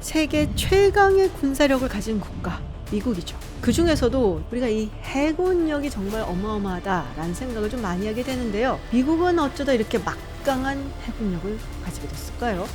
세계 최강의 군사력을 가진 국가 미국이죠. 그 중에서도 우리가 이 해군력이 정말 어마어마하다라는 생각을 좀 많이 하게 되는데요. 미국은 어쩌다 이렇게 막강한 해군력을 가지게 됐을까요?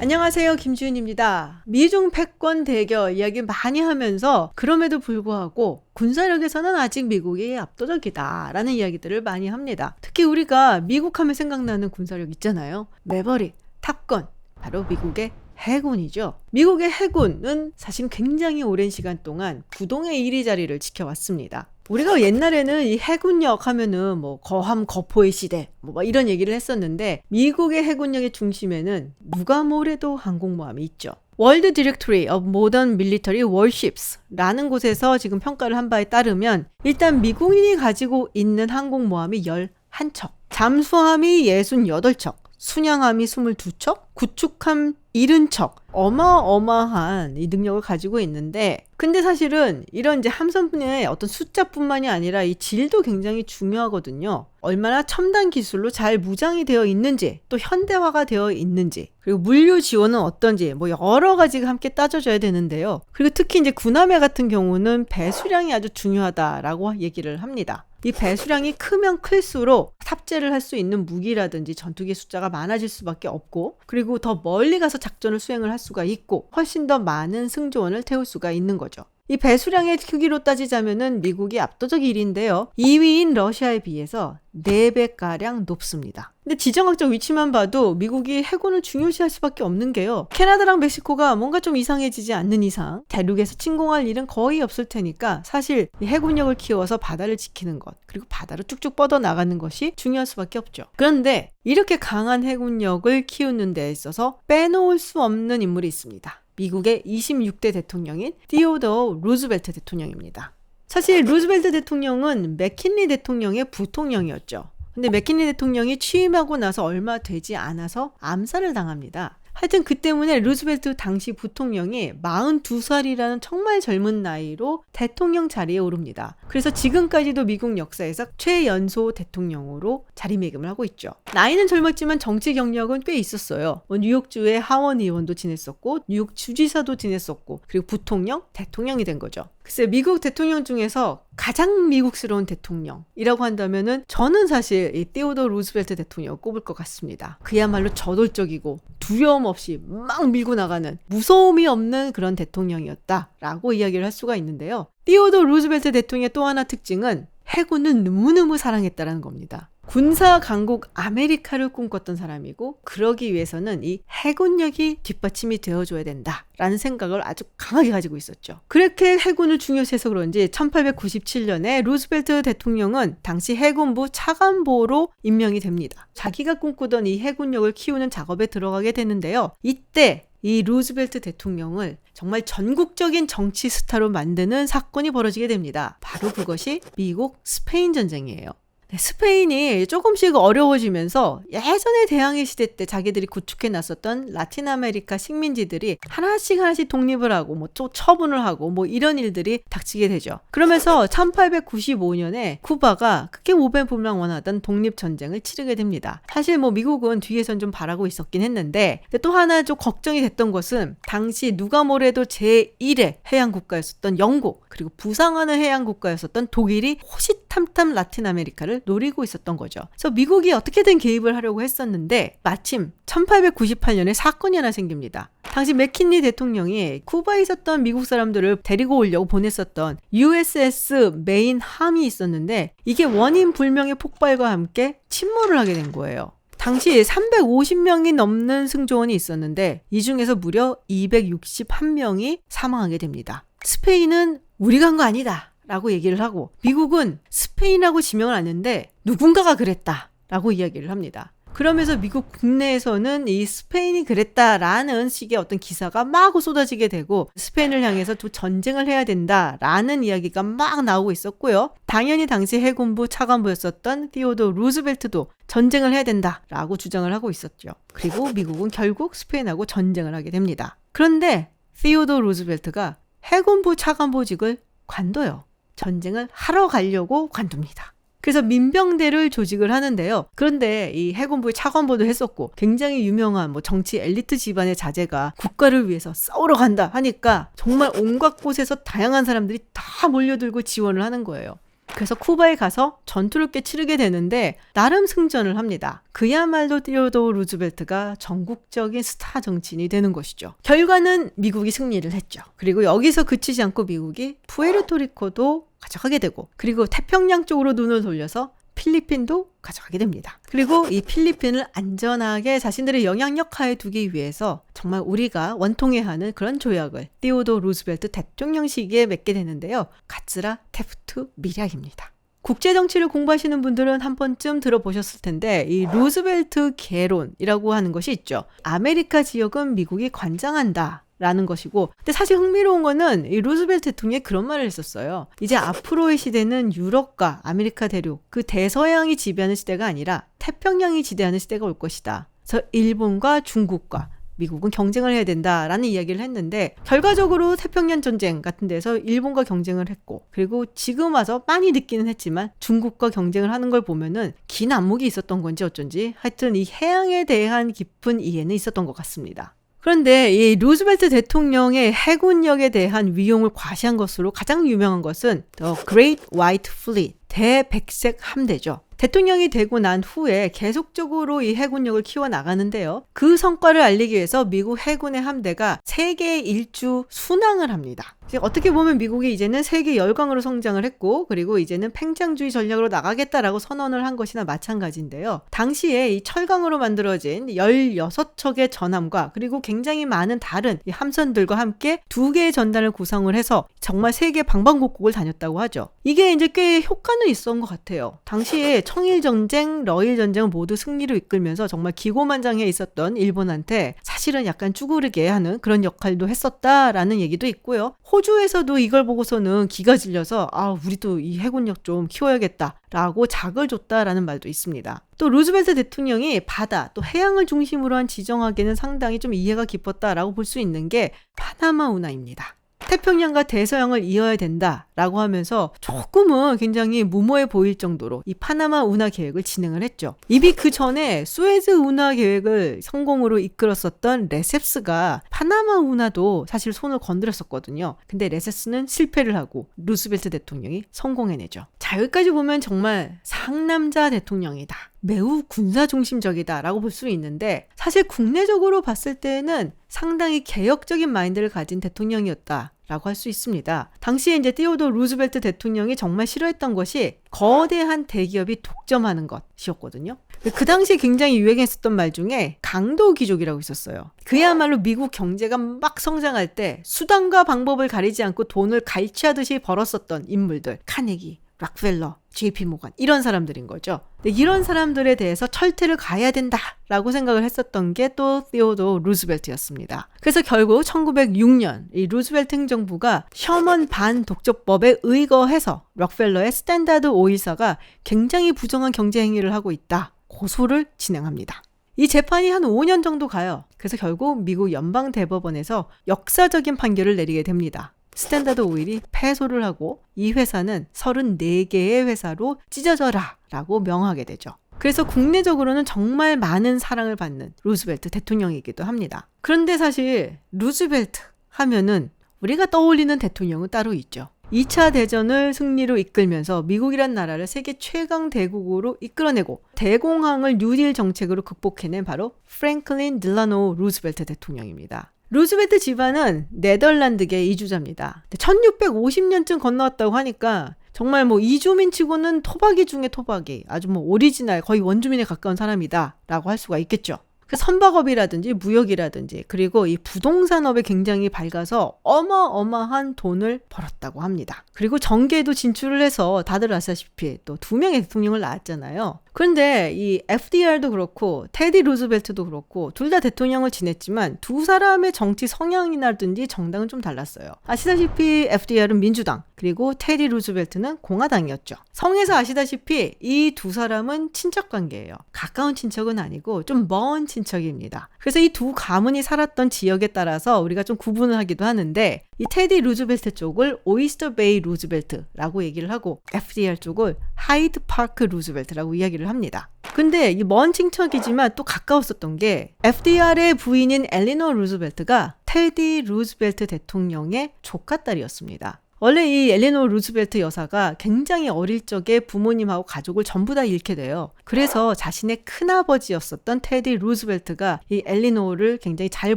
안녕하세요. 김주윤입니다. 미중 패권 대결 이야기 많이 하면서 그럼에도 불구하고 군사력에서는 아직 미국이 압도적이다라는 이야기들을 많이 합니다. 특히 우리가 미국 하면 생각나는 군사력 있잖아요. 매버릭, 탑건, 바로 미국의 해군이죠. 미국의 해군은 사실 굉장히 오랜 시간 동안 구동의 1위 자리를 지켜왔습니다. 우리가 옛날에는 이 해군력 하면은 뭐 거함 거포의 시대 뭐 이런 얘기를 했었는데 미국의 해군력의 중심에는 누가 뭐래도 항공모함이 있죠. 월드 디렉토리 of Modern Military Warships라는 곳에서 지금 평가를 한 바에 따르면 일단 미국인이 가지고 있는 항공모함이 11척, 잠수함이 68척, 순양함이 22척, 구축함 70척. 어마어마한 이 능력을 가지고 있는데, 근데 사실은 이런 이제 함선분의 어떤 숫자뿐만이 아니라 이 질도 굉장히 중요하거든요. 얼마나 첨단 기술로 잘 무장이 되어 있는지, 또 현대화가 되어 있는지, 그리고 물류 지원은 어떤지, 뭐 여러 가지가 함께 따져줘야 되는데요. 그리고 특히 이제 군함회 같은 경우는 배수량이 아주 중요하다라고 얘기를 합니다. 이 배수량이 크면 클수록 탑재를 할 수 있는 무기라든지 전투기 숫자가 많아질 수밖에 없고 그리고 더 멀리 가서 작전을 수행을 할 수가 있고 훨씬 더 많은 승조원을 태울 수가 있는 거죠. 이 배수량의 크기로 따지자면은 미국이 압도적 1위인데요. 2위인 러시아에 비해서 4배가량 높습니다. 근데 지정학적 위치만 봐도 미국이 해군을 중요시할 수밖에 없는 게요. 캐나다랑 멕시코가 뭔가 좀 이상해지지 않는 이상 대륙에서 침공할 일은 거의 없을 테니까 사실 해군력을 키워서 바다를 지키는 것 그리고 바다로 쭉쭉 뻗어 나가는 것이 중요할 수밖에 없죠. 그런데 이렇게 강한 해군력을 키우는 데 있어서 빼놓을 수 없는 인물이 있습니다. 미국의 26대 대통령인 디오더 루즈벨트 대통령입니다. 사실 루즈벨트 대통령은 맥킨리 대통령의 부통령이었죠. 근데 맥킨리 대통령이 취임하고 나서 얼마 되지 않아서 암살을 당합니다. 하여튼 그 때문에 루즈벨트 당시 부통령이 42살이라는 정말 젊은 나이로 대통령 자리에 오릅니다. 그래서 지금까지도 미국 역사에서 최연소 대통령으로 자리매김을 하고 있죠. 나이는 젊었지만 정치 경력은 꽤 있었어요. 뭐 뉴욕주의 하원 의원도 지냈었고 뉴욕 주지사도 지냈었고 그리고 부통령, 대통령이 된 거죠. 글쎄 미국 대통령 중에서 가장 미국스러운 대통령이라고 한다면은 저는 사실 이 테오더 루스벨트 대통령을 꼽을 것 같습니다. 그야말로 저돌적이고 두려움 없이 막 밀고 나가는 무서움이 없는 그런 대통령이었다라고 이야기를 할 수가 있는데요. 테오더 루스벨트 대통령의 또 하나 특징은 해군을 너무너무 사랑했다라는 겁니다. 군사 강국 아메리카를 꿈꿨던 사람이고 그러기 위해서는 이 해군력이 뒷받침이 되어줘야 된다라는 생각을 아주 강하게 가지고 있었죠. 그렇게 해군을 중요시해서 그런지 1897년에 루스벨트 대통령은 당시 해군부 차관보로 임명이 됩니다. 자기가 꿈꾸던 이 해군력을 키우는 작업에 들어가게 되는데요. 이때 이 루즈벨트 대통령을 정말 전국적인 정치 스타로 만드는 사건이 벌어지게 됩니다. 바로 그것이 미국 스페인 전쟁이에요. 네, 스페인이 조금씩 어려워지면서 예전에 대항해 시대 때 자기들이 구축해 놨었던 라틴 아메리카 식민지들이 하나씩 하나씩 독립을 하고 뭐 또 처분을 하고 뭐 이런 일들이 닥치게 되죠. 그러면서 1895년에 쿠바가 크게 오배불망 원하던 독립 전쟁을 치르게 됩니다. 사실 뭐 미국은 뒤에선 좀 바라고 있었긴 했는데 또 하나 좀 걱정이 됐던 것은 당시 누가 뭐래도 제1의 해양 국가였었던 영국 그리고 부상하는 해양 국가였었던 독일이 호시탐탐 라틴 아메리카를 노리고 있었던 거죠. 그래서 미국이 어떻게든 개입을 하려고 했었는데 마침 1898년에 사건이 하나 생깁니다. 당시 맥킨리 대통령이 쿠바에 있었던 미국 사람들을 데리고 오려고 보냈었던 USS 메인 함이 있었는데 이게 원인 불명의 폭발과 함께 침몰을 하게 된 거예요. 당시 350명이 넘는 승조원이 있었는데 이 중에서 무려 261명이 사망하게 됩니다. 스페인은 우리가 한 거 아니다. 라고 얘기를 하고 미국은 스페인하고 지명을 안는데 누군가가 그랬다 라고 이야기를 합니다. 그러면서 미국 국내에서는 이 스페인이 그랬다라는 식의 어떤 기사가 막 쏟아지게 되고 스페인을 향해서 또 전쟁을 해야 된다라는 이야기가 막 나오고 있었고요. 당연히 당시 해군부 차관부였었던 티오도 루즈벨트도 전쟁을 해야 된다라고 주장을 하고 있었죠. 그리고 미국은 결국 스페인하고 전쟁을 하게 됩니다. 그런데 티오도 루즈벨트가 해군부 차관보직을 관둬요. 전쟁을 하러 가려고 관둡니다. 그래서 민병대를 조직을 하는데요. 그런데 이 해군부의 차관보도 했었고 굉장히 유명한 뭐 정치 엘리트 집안의 자제가 국가를 위해서 싸우러 간다 하니까 정말 온갖 곳에서 다양한 사람들이 다 몰려들고 지원을 하는 거예요. 그래서 쿠바에 가서 전투를 꽤 치르게 되는데 나름 승전을 합니다. 그야말로 티오도 루즈벨트가 전국적인 스타 정치인이 되는 것이죠. 결과는 미국이 승리를 했죠. 그리고 여기서 그치지 않고 미국이 푸에르토리코도 가져가게 되고 그리고 태평양 쪽으로 눈을 돌려서 필리핀도 가져가게 됩니다. 그리고 이 필리핀을 안전하게 자신들의 영향력 하에 두기 위해서 정말 우리가 원통해 하는 그런 조약을 띠오도 루스벨트 대통령 시기에 맺게 되는데요. 가츠라 테프트 미략입니다. 국제 정치를 공부하시는 분들은 한 번쯤 들어보셨을 텐데 이 루즈벨트 개론이라고 하는 것이 있죠. 아메리카 지역은 미국이 관장한다. 라는 것이고 근데 사실 흥미로운 거는 이 루즈벨트 대통령이 그런 말을 했었어요. 이제 앞으로의 시대는 유럽과 아메리카 대륙 그 대서양이 지배하는 시대가 아니라 태평양이 지배하는 시대가 올 것이다. 그래서 일본과 중국과 미국은 경쟁을 해야 된다라는 이야기를 했는데 결과적으로 태평양 전쟁 같은 데서 일본과 경쟁을 했고 그리고 지금 와서 많이 느끼는 했지만 중국과 경쟁을 하는 걸 보면은 긴 안목이 있었던 건지 어쩐지 하여튼 이 해양에 대한 깊은 이해는 있었던 것 같습니다. 그런데 이 루즈벨트 대통령의 해군력에 대한 위용을 과시한 것으로 가장 유명한 것은 The Great White Fleet, 대백색 함대죠. 대통령이 되고 난 후에 계속적으로 이 해군력을 키워 나가는데요. 그 성과를 알리기 위해서 미국 해군의 함대가 세계 일주 순항을 합니다. 어떻게 보면 미국이 이제는 세계 열강으로 성장을 했고 그리고 이제는 팽창주의 전략으로 나가겠다라고 선언을 한 것이나 마찬가지인데요. 당시에 이 철강으로 만들어진 16척의 전함과 그리고 굉장히 많은 다른 함선들과 함께 두 개의 전단을 구성을 해서 정말 세계 방방곡곡을 다녔다고 하죠. 이게 이제 꽤 효과는 있었던 것 같아요. 당시에 청일 전쟁, 러일 전쟁을 모두 승리로 이끌면서 정말 기고만장해 있었던 일본한테 사실은 약간 쭈그르게 하는 그런 역할도 했었다라는 얘기도 있고요. 호주에서도 이걸 보고서는 기가 질려서 아, 우리도 이 해군력 좀 키워야겠다 라고 작을 줬다라는 말도 있습니다. 또 루즈벨트 대통령이 바다 또 해양을 중심으로 한 지정하기는 상당히 좀 이해가 깊었다라고 볼 수 있는 게 파나마 운하입니다. 태평양과 대서양을 이어야 된다 라고 하면서 조금은 굉장히 무모해 보일 정도로 이 파나마 운하 계획을 진행을 했죠. 이미 그 전에 수에즈 운하 계획을 성공으로 이끌었었던 레셉스가 파나마 운하도 사실 손을 건드렸었거든요. 근데 레셉스는 실패를 하고 루스벨트 대통령이 성공해내죠. 자, 여기까지 보면 정말 상남자 대통령이다. 매우 군사 중심적이다라고 볼 수 있는데 사실 국내적으로 봤을 때는 상당히 개혁적인 마인드를 가진 대통령이었다. 라고 할 수 있습니다. 당시에 이제 띠오도 루즈벨트 대통령이 정말 싫어했던 것이 거대한 대기업이 독점하는 것이었거든요. 그 당시에 굉장히 유행했었던 말 중에 강도 귀족이라고 있었어요. 그야말로 미국 경제가 막 성장할 때 수단과 방법을 가리지 않고 돈을 갈취하듯이 벌었었던 인물들. 카네기, 락펠러, JP 모간 이런 사람들인 거죠. 이런 사람들에 대해서 철퇴를 가야 된다라고 생각을 했었던 게또 티오도 루즈벨트였습니다. 그래서 결국 1906년 이 루즈벨트 행정부가 셔먼 반독점법에 의거해서 락펠러의 스탠다드 오일사가 굉장히 부정한 경제 행위를 하고 있다. 고소를 진행합니다. 이 재판이 한 5년 정도 가요. 그래서 결국 미국 연방 대법원에서 역사적인 판결을 내리게 됩니다. 스탠다드 오일이 패소를 하고 이 회사는 34개의 회사로 찢어져라 라고 명하게 되죠. 그래서 국내적으로는 정말 많은 사랑을 받는 루즈벨트 대통령이기도 합니다. 그런데 사실 루즈벨트 하면은 우리가 떠올리는 대통령은 따로 있죠. 2차 대전을 승리로 이끌면서 미국이란 나라를 세계 최강 대국으로 이끌어내고 대공황을 뉴딜 정책으로 극복해낸 바로 프랭클린 딜라노 루즈벨트 대통령입니다. 루즈벨트 집안은 네덜란드계 이주자입니다. 1650년쯤 건너왔다고 하니까 정말 뭐 이주민 치고는 토박이 중에 토박이 아주 뭐 오리지널 거의 원주민에 가까운 사람이다 라고 할 수가 있겠죠. 그 선박업이라든지 무역이라든지 그리고 이 부동산업에 굉장히 밝아서 어마어마한 돈을 벌었다고 합니다. 그리고 정계에도 진출을 해서 다들 아시다시피 또 두 명의 대통령을 낳았잖아요. 그런데 이 FDR도 그렇고 테디 루즈벨트도 그렇고 둘 다 대통령을 지냈지만 두 사람의 정치 성향이라든지 정당은 좀 달랐어요. 아시다시피 FDR은 민주당 그리고 테디 루즈벨트는 공화당이었죠. 성에서 아시다시피 이 두 사람은 친척 관계예요. 가까운 친척은 아니고 좀먼 친척입니다. 그래서 이 두 가문이 살았던 지역에 따라서 우리가 좀 구분을 하기도 하는데 이 테디 루즈벨트 쪽을 오이스터 베이 루즈벨트라고 얘기를 하고 FDR 쪽을 하이드 파크 루즈벨트라고 이야기를 합니다. 근데 이 먼 친척이지만 또 가까웠었던 게 FDR의 부인인 엘리노 루즈벨트가 테디 루즈벨트 대통령의 조카딸이었습니다. 원래 이 엘리노 루즈벨트 여사가 굉장히 어릴 적에 부모님하고 가족을 전부 다 잃게 돼요. 그래서 자신의 큰아버지였었던 테디 루즈벨트가 이 엘리노를 굉장히 잘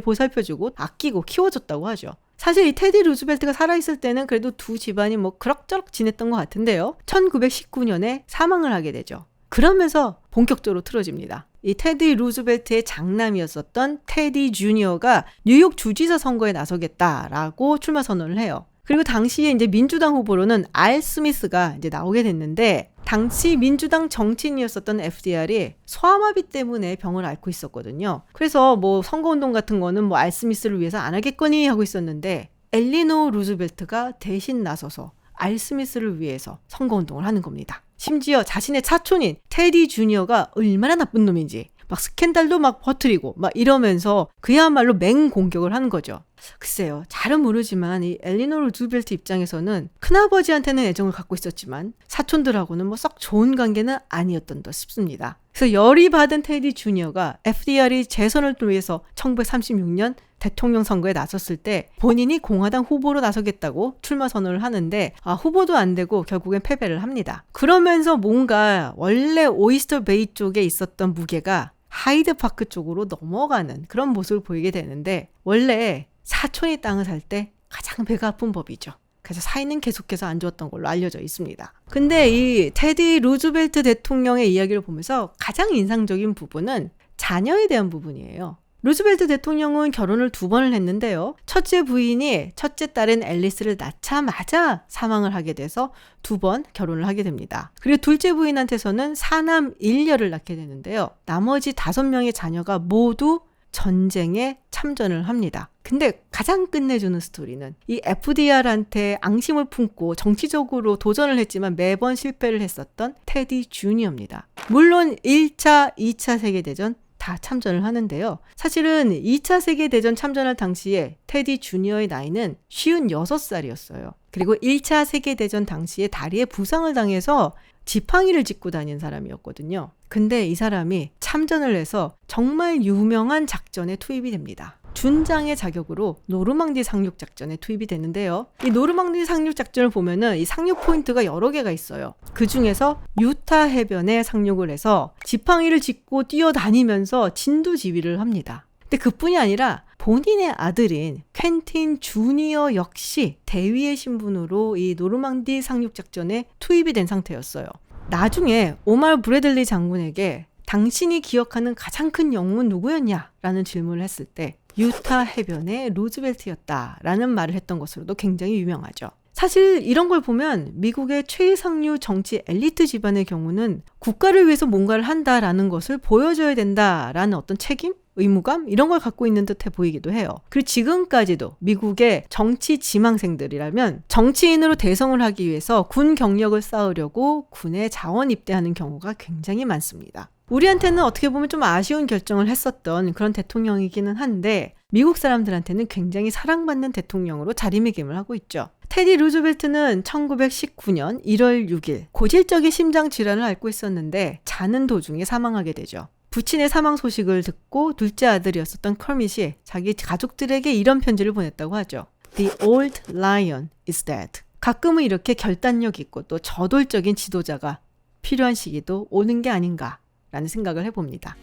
보살펴주고 아끼고 키워줬다고 하죠. 사실 이 테디 루즈벨트가 살아있을 때는 그래도 두 집안이 뭐 그럭저럭 지냈던 것 같은데요. 1919년에 사망을 하게 되죠. 그러면서 본격적으로 틀어집니다. 이 테디 루즈벨트의 장남이었었던 테디 주니어가 뉴욕 주지사 선거에 나서겠다라고 출마 선언을 해요. 그리고 당시에 이제 민주당 후보로는 알 스미스가 이제 나오게 됐는데 당시 민주당 정치인이었었던 FDR이 소아마비 때문에 병을 앓고 있었거든요. 그래서 뭐 선거운동 같은 거는 뭐 알 스미스를 위해서 안 하겠거니 하고 있었는데 엘리노 루즈벨트가 대신 나서서 알 스미스를 위해서 선거운동을 하는 겁니다. 심지어 자신의 사촌인 테디 주니어가 얼마나 나쁜 놈인지 막 스캔들도 막 퍼뜨리고 막 이러면서 그야말로 맹 공격을 하는 거죠. 글쎄요. 잘은 모르지만 이 엘리노 루즈벨트 입장에서는 큰아버지한테는 애정을 갖고 있었지만 사촌들하고는 뭐 썩 좋은 관계는 아니었던 듯 싶습니다. 그래서 열이 받은 테디 주니어가 FDR이 재선을 위해서 1936년 대통령 선거에 나섰을 때 본인이 공화당 후보로 나서겠다고 출마 선언을 하는데 아, 후보도 안 되고 결국엔 패배를 합니다. 그러면서 뭔가 원래 오이스터 베이 쪽에 있었던 무게가 하이드 파크 쪽으로 넘어가는 그런 모습을 보이게 되는데 원래 사촌이 땅을 살 때 가장 배가 아픈 법이죠. 그래서 사이는 계속해서 안 좋았던 걸로 알려져 있습니다. 근데 이 테디 루즈벨트 대통령의 이야기를 보면서 가장 인상적인 부분은 자녀에 대한 부분이에요. 루즈벨트 대통령은 결혼을 두 번을 했는데요. 첫째 부인이 첫째 딸인 앨리스를 낳자마자 사망을 하게 돼서 두 번 결혼을 하게 됩니다. 그리고 둘째 부인한테서는 사남 일녀를 낳게 되는데요. 나머지 다섯 명의 자녀가 모두 전쟁에 참전을 합니다. 근데 가장 끝내주는 스토리는 이 FDR한테 앙심을 품고 정치적으로 도전을 했지만 매번 실패를 했었던 테디 주니어입니다. 물론 1차, 2차 세계대전 다 참전을 하는데요. 사실은 2차 세계대전 참전할 당시에 테디 주니어의 나이는 56살이었어요. 그리고 1차 세계대전 당시에 다리에 부상을 당해서 지팡이를 짚고 다닌 사람이었거든요. 근데 이 사람이 참전을 해서 정말 유명한 작전에 투입이 됩니다. 준장의 자격으로 노르망디 상륙 작전에 투입이 되는데요. 이 노르망디 상륙 작전을 보면은 이 상륙 포인트가 여러 개가 있어요. 그 중에서 유타 해변에 상륙을 해서 지팡이를 짚고 뛰어다니면서 진두지휘를 합니다. 근데 그뿐이 아니라 본인의 아들인 퀸틴 주니어 역시 대위의 신분으로 이 노르망디 상륙 작전에 투입이 된 상태였어요. 나중에 오말 브래들리 장군에게 당신이 기억하는 가장 큰 영웅은 누구였냐? 라는 질문을 했을 때 유타 해변의 루즈벨트였다라는 말을 했던 것으로도 굉장히 유명하죠. 사실 이런 걸 보면 미국의 최상류 정치 엘리트 집안의 경우는 국가를 위해서 뭔가를 한다라는 것을 보여줘야 된다라는 어떤 책임? 의무감? 이런 걸 갖고 있는 듯해 보이기도 해요. 그리고 지금까지도 미국의 정치 지망생들이라면 정치인으로 대성을 하기 위해서 군 경력을 쌓으려고 군에 자원 입대하는 경우가 굉장히 많습니다. 우리한테는 어떻게 보면 좀 아쉬운 결정을 했었던 그런 대통령이기는 한데 미국 사람들한테는 굉장히 사랑받는 대통령으로 자리매김을 하고 있죠. 테디 루즈벨트는 1919년 1월 6일 고질적인 심장 질환을 앓고 있었는데 자는 도중에 사망하게 되죠. 부친의 사망 소식을 듣고 둘째 아들이었었던 커밋이 자기 가족들에게 이런 편지를 보냈다고 하죠. The old lion is dead. 가끔은 이렇게 결단력 있고 또 저돌적인 지도자가 필요한 시기도 오는 게 아닌가 라는 생각을 해봅니다.